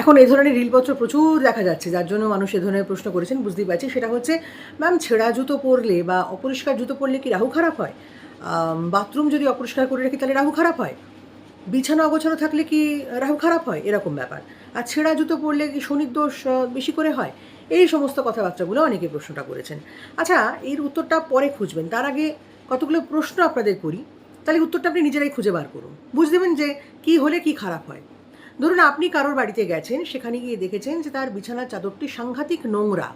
এখন এই ধরনের রিলপত্র প্রচুর দেখা যাচ্ছে, যার জন্য মানুষ এ ধরনের প্রশ্ন করেছেন, বুঝতেই পারছি। সেটা হচ্ছে, ম্যাম ছেঁড়া জুতো পরলে বা অপরিষ্কার জুতো পরলে কি রাহু খারাপ হয়? বাথরুম যদি অপরিষ্কার করে রাখি তাহলে রাহু খারাপ হয়? বিছানা অগোছানো থাকলে কি রাহু খারাপ হয়? এরকম ব্যাপার। আর ছেঁড়া জুতো পরলে কি শনির দোষ বেশি করে হয়? এই সমস্ত কথাবার্তাগুলো অনেকে প্রশ্নটা করেছেন। আচ্ছা এর উত্তরটা পরে খুঁজবেন। তার আগে কতগুলো প্রশ্ন আপনাদের করি, তাহলে উত্তরটা আপনি নিজেরাই খুঁজে বার করুন। বুঝতে দেবেন যে কি হলে কি খারাপ হয়। ধরুন, আপনি কারোর বাড়িতে গেছেন, সেখানে গিয়ে দেখেছেন যে তার বিছানার চাদরটি সাংঘাতিক নোংরা।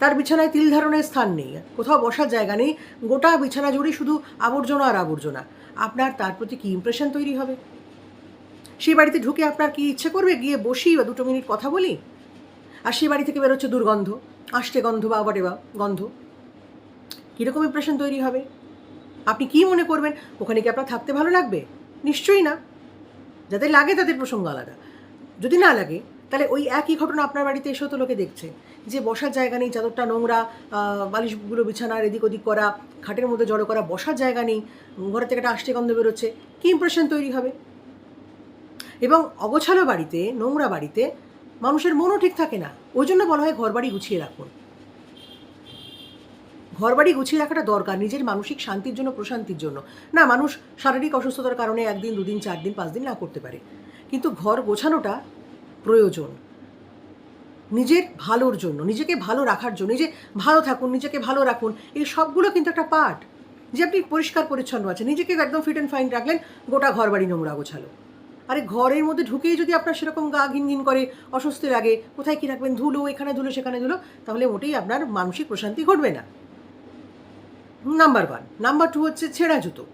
তার বিছানায় তিল ধারণের স্থান নেই, কোথাও বসার জায়গা নেই, গোটা বিছানা জুড়ে শুধু আবর্জনা আর আবর্জনা। আপনার তার প্রতি কি ইমপ্রেশন তৈরি হবে? সেই বাড়িতে ঢুকে আপনার কি ইচ্ছে করবে? গিয়ে বসি বা দুটো মিনিট কথা বলি? আর সেই বাড়ি থেকে বেরোচ্ছে দুর্গন্ধ আষ্টে গন্ধ বা আবাটে বা গন্ধ। কীরকম ইমপ্রেশন তৈরি হবে? আপনি কি মনে করবেন? ওখানে কি আপনার থাকতে ভালো লাগবে? নিশ্চয়ই না। যাদের লাগে তাদের প্রসঙ্গ আলাদা। যদি না লাগে, তাহলে ওই একই ঘটনা আপনার বাড়িতে এসেও তো লোকে দেখছে। যে বসার জায়গা নেই, চাদরটা নোংরা বালিশগুলো বিছানার এদিক ওদিক করা, খাটের মধ্যে জড়ো করা, বসার জায়গা নেই ঘরে থেকে একটা আষ্টে গন্ধ বেরোচ্ছে, কী ইমপ্রেশন তৈরি হবে? এবং অগোছালো বাড়িতে, নোংরা বাড়িতে মানুষের মনও ঠিক থাকে না। ওই জন্য বলা হয় ঘর বাড়ি গুছিয়ে রাখুন। ঘর বাড়ি গুছিয়ে রাখাটা দরকার, নিজের মানসিক শান্তির জন্য, প্রশান্তির জন্য। না, মানুষ শারীরিক অসুস্থতার কারণে একদিন, দুদিন, চার দিন, পাঁচ দিন না করতে পারে। কিন্তু ঘর গোছানোটা প্রয়োজন। নিজের ভালোর জন্য, নিজেকে ভালো রাখার জন্য, নিজে ভালো থাকুন, নিজেকে ভালো রাখুন, এই সবগুলো কিন্তু একটা পার্ট। যে আপনি পরিষ্কার, পরিচ্ছন্ন আছেন, নিজেকে একদম ফিট অ্যান্ড ফাইন রাখলেন, গোটা ঘর বাড়ি নোংরা গোছালো। আরে ঘরের মধ্যে ঢুকেই যদি আপনার সেরকম গা ঘিন ঘিন করে অস্বস্তি লাগে, কোথায় কী রাখবেন, ধুলো, এখানে ধুলো, সেখানে ধুলো, তাহলে মোটেই আপনার মানসিক প্রশান্তি ঘটবে না। নাম্বার ওয়ান নাম্বার টু হচ্ছে ছেঁড়া জুতো।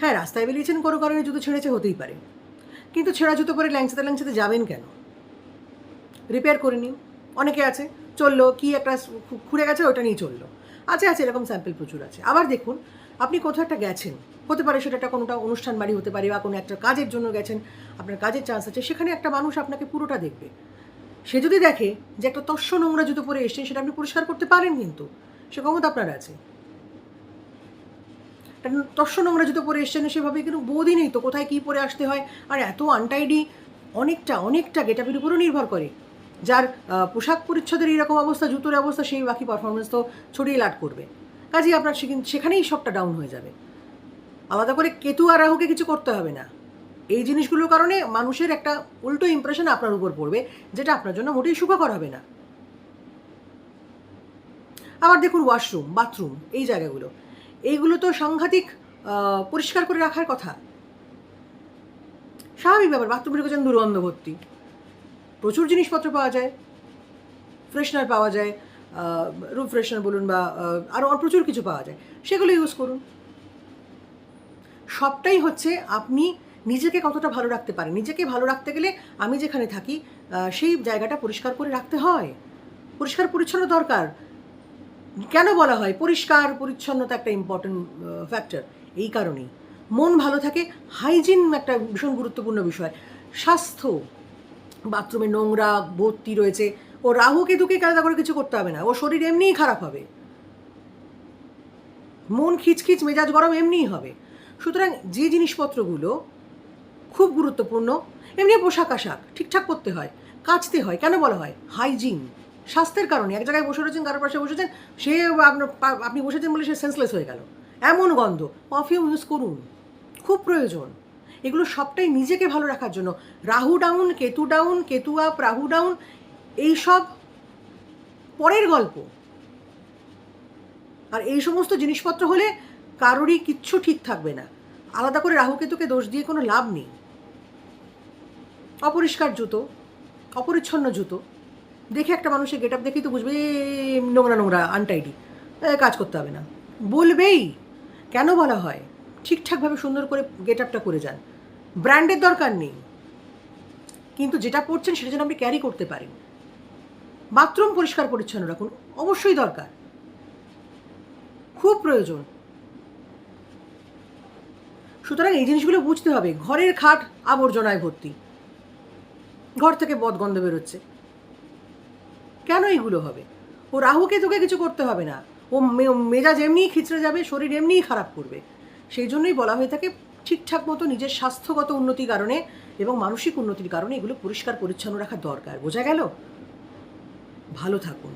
হ্যাঁ রাস্তায় বেরিয়েছেন কোনো কারণে জুতো ছেড়েছে হতেই পারে। কিন্তু ছেঁড়া জুতো পরে ল্যাংচাতে ল্যাংচাতে যাবেন কেন? রিপেয়ার করে নিন। অনেকে আছে, চলল, কি একটা খুঁড়ে গেছে, ওটা নিয়ে চলল। আছে আছে, এরকম স্যাম্পল প্রচুর আছে। আবার দেখুন, আপনি কোথাও একটা গেছেন, হতে পারে সেটা একটা কোনোটা অনুষ্ঠান বাড়ি হতে পারে বা কোনো একটা কাজের জন্য গেছেন, আপনার কাজের চান্স আছে, সেখানে একটা মানুষ আপনাকে পুরোটা দেখবে। সে যদি দেখে যে একটা তস্য নোংরা জুতো পরে এসছেন, সেটা আপনি পরিষ্কার করতে পারেন কিন্তু। সে ক্ষমতা আপনার আছে। একটা তস্য নোংরা জুতো পরে এসছেন সেভাবে কিন্তু বোধই নেই তো কোথায় কী পরে আসতে হয়। আর এত আনটাইডি অনেকটা অনেকটা গেটাপের উপরও নির্ভর করে। যার পোশাক পরিচ্ছদের এইরকম অবস্থা, জুতোর অবস্থা, সেই বাকি পারফরমেন্স তো ছড়িয়ে লাট করবে। কাজেই আপনার সেখান- সেখানেই সবটা ডাউন হয়ে যাবে। আলাদা করে কেতু আর রাহুকে কিছু করতে হবে না। এই জিনিসগুলোর কারণে মানুষের একটা উল্টো ইমপ্রেশন আপনার উপর পড়বে, যেটা আপনার জন্য মোটেই সুখকর হবে না। আবার দেখুন ওয়াশরুম বাথরুম এই জায়গাগুলো। এইগুলো তো সাংঘাতিক পরিষ্কার করে রাখার কথা। স্বাভাবিক ব্যাপার বাথরুমে ঢুকেছেন দুর্গন্ধ ভর্তি। প্রচুর জিনিসপত্র পাওয়া যায়, ফ্রেশনার পাওয়া যায় রুম ফ্রেশনার বলুন বা আরও প্রচুর কিছু পাওয়া যায়, সেগুলো ইউজ করুন। সবটাই হচ্ছে আপনি নিজেকে কতটা ভালো রাখতে পারেন। নিজেকে ভালো রাখতে গেলে আমি যেখানে থাকি সেই জায়গাটা পরিষ্কার করে রাখতে হয়। পরিষ্কার পরিচ্ছন্ন দরকার। কেন বলা হয়? পরিষ্কার, পরিচ্ছন্নতা একটা ইম্পর্টেন্ট ফ্যাক্টর এই কারণেই। মন ভালো থাকে হাইজিন একটা ভীষণ গুরুত্বপূর্ণ বিষয়। স্বাস্থ্য বাথরুমে নোংরা, ভর্তি রয়েছে। ও রাহু কেতুকে আলাদা করে কিছু করতে হবে না। ও শরীর এমনিই খারাপ হবে। মন খিচখিচ, মেজাজ গরম এমনিই হবে। সুতরাং যে জিনিসপত্রগুলো খুব গুরুত্বপূর্ণ, এমনি পোশাক আশাক ঠিকঠাক করতে হয়, কাচতে হয়, কেন বলা হয়? হাইজিন স্বাস্থ্যের কারণে। এক জায়গায় বসে রয়েছেন, কারোর পাশে বসেছেন, সে আপনার আপনি বসেছেন বলে সে সেন্সলেস হয়ে গেল। এমন গন্ধ। পারফিউম ইউজ করুন। খুব প্রয়োজন। এগুলো সবটাই নিজেকে ভালো রাখার জন্য। Rahu down Ketu down Ketu up Rahu down এইসব পরের গল্প। আর এই সমস্ত জিনিসপত্র হলে কারোরই কিচ্ছু ঠিক থাকবে না। আলাদা করে রাহু কেতুকে দোষ দিয়ে কোনো লাভ নেই। অপরিষ্কার জুতো, অপরিচ্ছন্ন জুতো। দেখে একটা মানুষের গেট আপ দেখেই তো বুঝবে নোংরা নোংরা আনটাইডি কাজ করতে হবে না। বলবেই, কেন বলা হয়? ঠিকঠাকভাবে সুন্দর করে গেট আপটা করে যান। ব্র্যান্ডের দরকার নেই। কিন্তু যেটা পড়ছেন সেটা যেন আপনি ক্যারি করতে পারেন। বাথরুম পরিষ্কার পরিচ্ছন্ন রাখুন, অবশ্যই দরকার। খুব প্রয়োজন। সুতরাং এই জিনিসগুলো বুঝতে হবে। ঘরের খাট আবর্জনায় ভর্তি। ঘর থেকে বদগন্ধ বেরোচ্ছে। কেন এগুলো হবে? ও রাহুকে তোকে কিছু করতে হবে না। ও মেজাজ এমনিই খিচড়ে যাবে, শরীর এমনিই খারাপ করবে। সেই জন্যই বলা হয়ে থাকে ঠিকঠাক মতো নিজের স্বাস্থ্যগত উন্নতির কারণে এবং মানসিক উন্নতির কারণে এগুলো পরিষ্কার পরিচ্ছন্ন রাখা দরকার। বোঝা গেল? ভালো থাকুন।